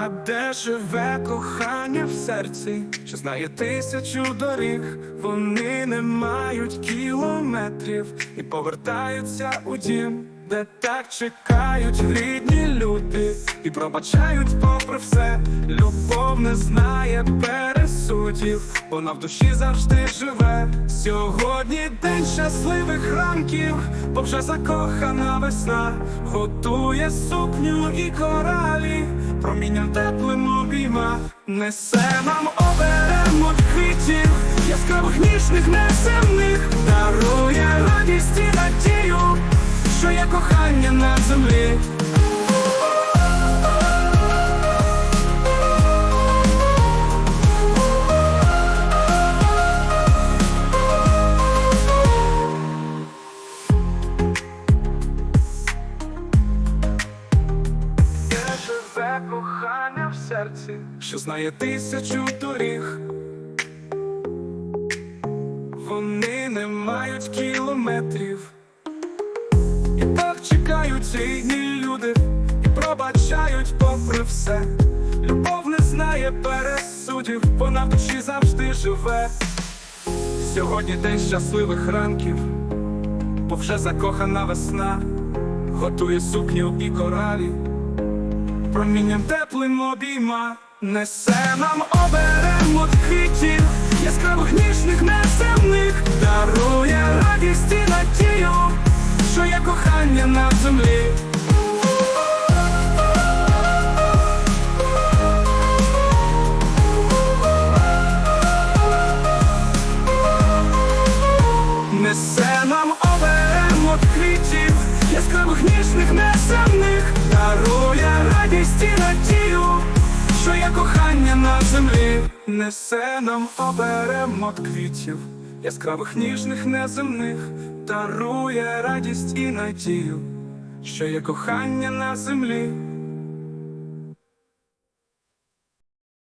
А де живе кохання в серці, що знає тисячу доріг, вони не мають кілометрів і повертаються у дім, де так чекають рідні люди, і пробачають попри все. Любов не знає пересудів, вона в душі завжди живе. Сьогодні день щасливих ранків, бо вже закохана весна, готує сукню і коралі, промінням теплим обійма, несе нам оберемо квітів, яскравих ніжних неземних, дарує радість і надію, що є кохання на землі. Кохання в серці, що знає тисячу доріг. Вони не мають кілометрів. І так чекають рідні люди, і пробачають попри все. Любов не знає пересудів, вона в душі завжди живе. Сьогодні день щасливих ранків, бо вже закохана весна, готує сукню і коралі промінням теплим обійма несе нам оберемо квітів, яскравих ніжних неземних, дарує радість і надію, що є кохання на землі. Несе землі, несе нам оберемо квітів, яскравих ніжних неземних, дарує радість і надію, що є кохання на землі.